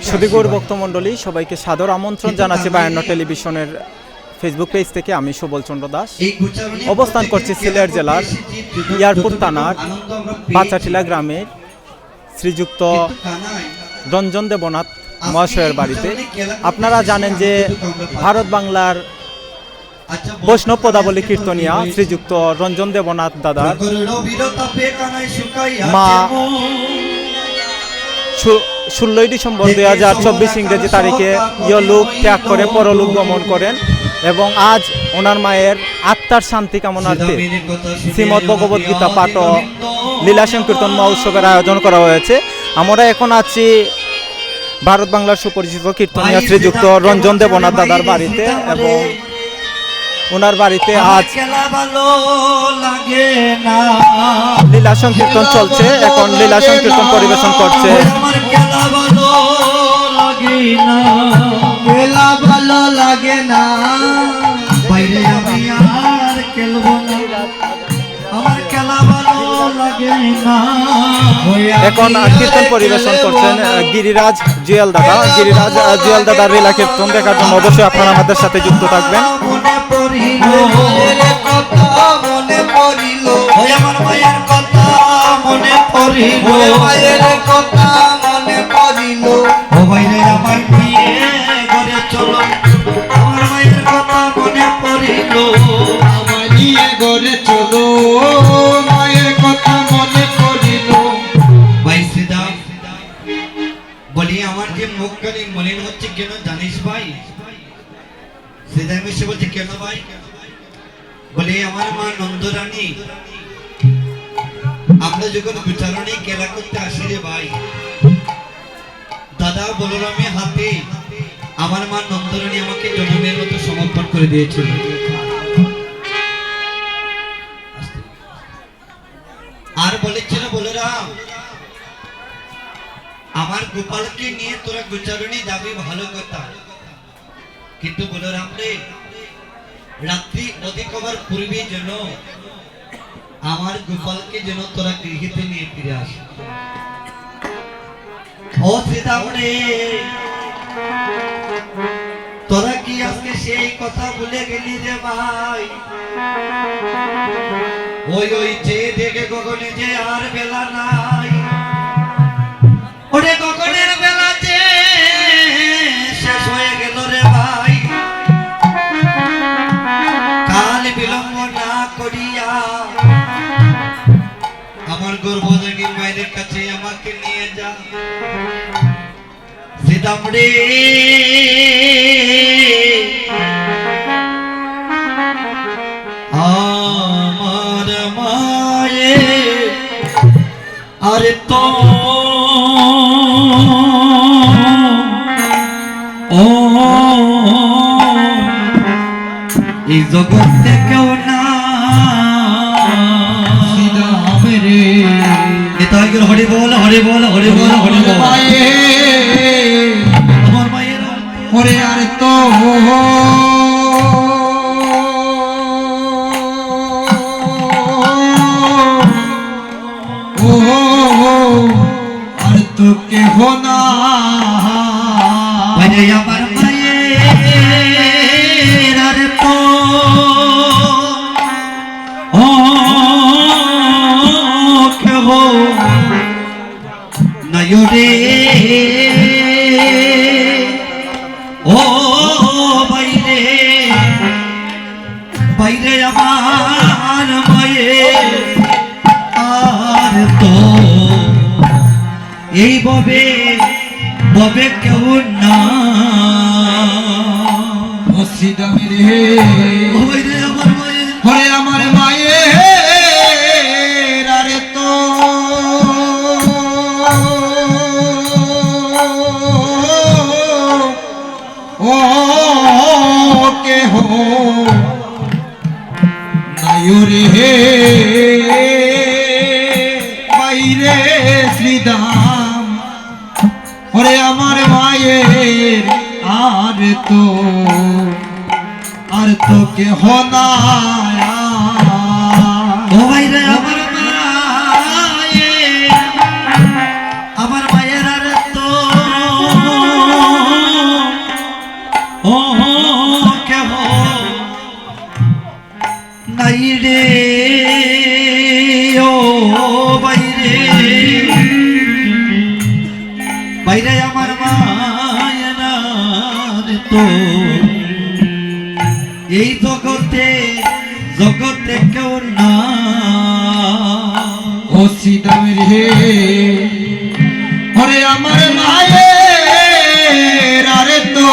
আসে। ভক্তমণ্ডলী সবাইকে সাদর আমন্ত্রণ জানাচ্ছি বায়ান্ন টেলিভিশনের ফেসবুক পেজ থেকে। আমি সুবল চন্দ্র দাস। অবস্থান করছি সিলেট জেলার ইয়ারপুর থানার বাচাটিলা গ্রামে শ্রীযুক্ত রঞ্জন দেবনাথ মহাশয়ের বাড়িতে। আপনারা জানেন যে। ভারত বাংলার বল- বৈষ্ণব পদাবলী কীর্তনিয়া শ্রীযুক্ত রঞ্জন দেবনাথ শুকাইয়া মা ষোলোই ডিসেম্বর দুই হাজার চব্বিশ ইংরেজি তারিখে ইয়লুক ত্যাগ করে পরলোক গমন করেন এবং আজ ওনার মায়ের আত্মার শান্তি কামনার্থে শ্রীমদ ভগবত গীতা পাঠ লীলা সংকীর্তন মহোৎসবের আয়োজন করা হয়েছে। আমরা এখন আছি ভারত বাংলার সুপরিচিত কীর্তনিয়া শ্রীযুক্ত রঞ্জন দেবনাথ দাদার বাড়িতে এবং ওনার বাড়িতে আজ লীলা সংকীর্তন চলছে এখন লীলা সংকীর্তন পরিবেশন করছে। ভালো লাগে না। খেলা ভালো লাগে না। বাইরে আমি আর খেলব না। আমার খেলা ভালো লাগে না। এখন কীর্তন পরিবেশন করছেন গিরিরাজ জুয়েল দাদা। গিরিরাজ জুয়েল দাদার লীলা কীর্তন দেখার জন্য অবশ্যই আপনারা আমাদের সাথে যুক্ত থাকবেন। কথা মনে পড়িল। আমার মায়ের কথা মনে পড়িল। মায়ের কথা মনে পড়িল। ও বাইরে আমার বিয়ে ঘরে চলো। আমার মায়ের কথা মনে পড়িল। আমার নিয়ে গড়ে চলো। মায়ের কথা মনে পড়িল। ভাই শ্রীদাম বলি আমার যে মুখখানি মলিন হচ্ছে কেন জানিস ভাই? শ্রীদাম এসে বলছে কেন ভাই? বলে আমার মা নন্দরানী, আমরা যখন বিচারণে খেলা করতে আসি রে ভাই, দাদা বলরামে হাতে আমার মা নন্দরানী আমাকে জনমের মতো সমর্পণ করে দিয়েছিল। আর বলেছিল, বলরাম, আমার গোপালকে নিয়ে তোরা গোচারণে যাবি, ভালো কথা। কিন্তু বলরাম রে রাত্রি পূর্বে যেন, আমার গোপালকে যেন তোরা গৃহেতে নিয়ে ফিরে আস। ও রে তোরা কি আজকে সেই কথা ভুলে গেলি রে ভাই? ওই ওই যে দেখে গগনে যে আর বেলা নাই। ওরে গগনের সীতামড়ে আমার মায়ে আরে তো ও এই জগতে কেউ না রে হরি বল হরি বল হরি বল হরি বল ওরে এই ববে ববে কেউ না। সিদামে রে আমার মায়ের। আরে তো। ও নায়রে হে বাইরে তো আর তো কেহ না এই জগতে জগতে কেউ না। ও শ্রীদাম রে। আমার মায়ের আরে তো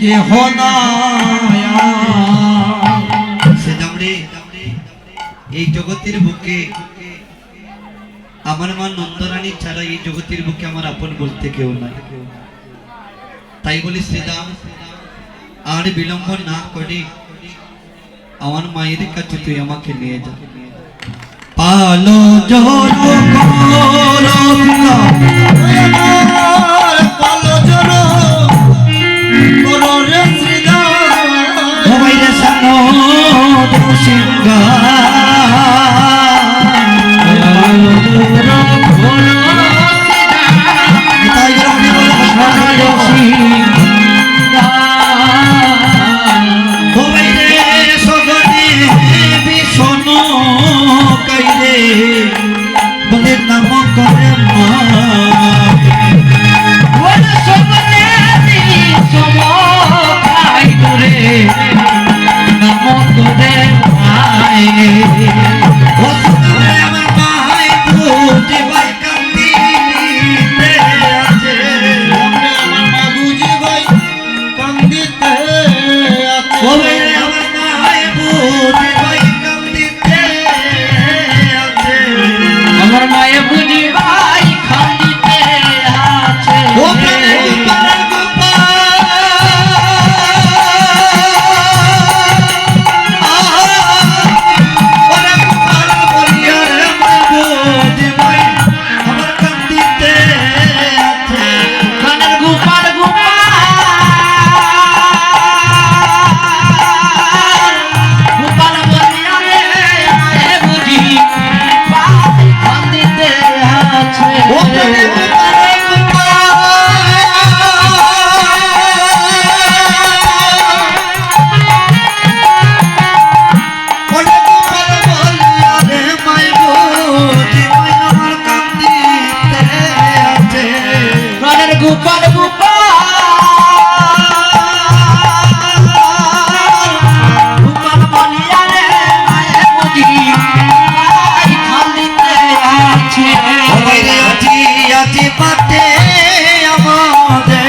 কেহ এই জগতের বুকে আমার মা নন্দরানী ছাড়া এই জগতের বুকে আমার আপন বলতে কেউ নাই। তাই বলি শ্রীরাম আর বিলম্ব না করে আমার মায়ের কাছে তুই আমাকে নিয়ে যা। পালো জোর ও সুন্দরে আমাদের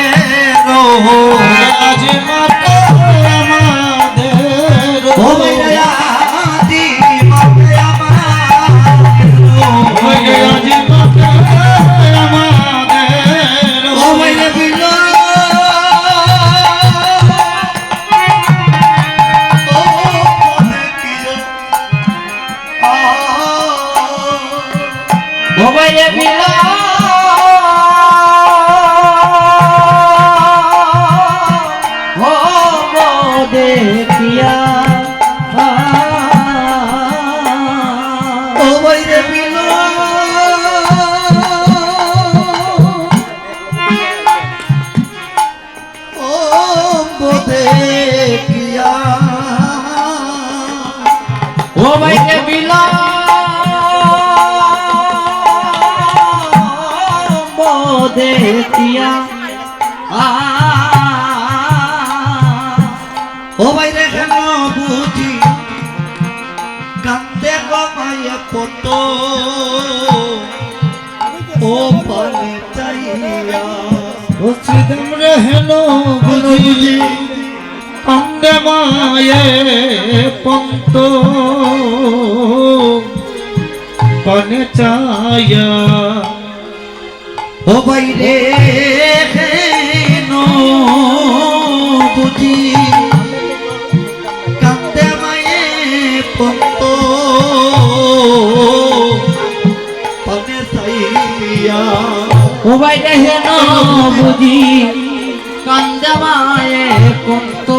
ও বাইরে কেন বুঝি কান্দে কত ও পানি চাইয়া ও শ্রীদাম রে হেলো বুঝি অঙ্গে মায়ে পন্ত কনে চায়া ও বাইরে মোবাইলে হেন বুঝি কান্দে মায়ে কন্ত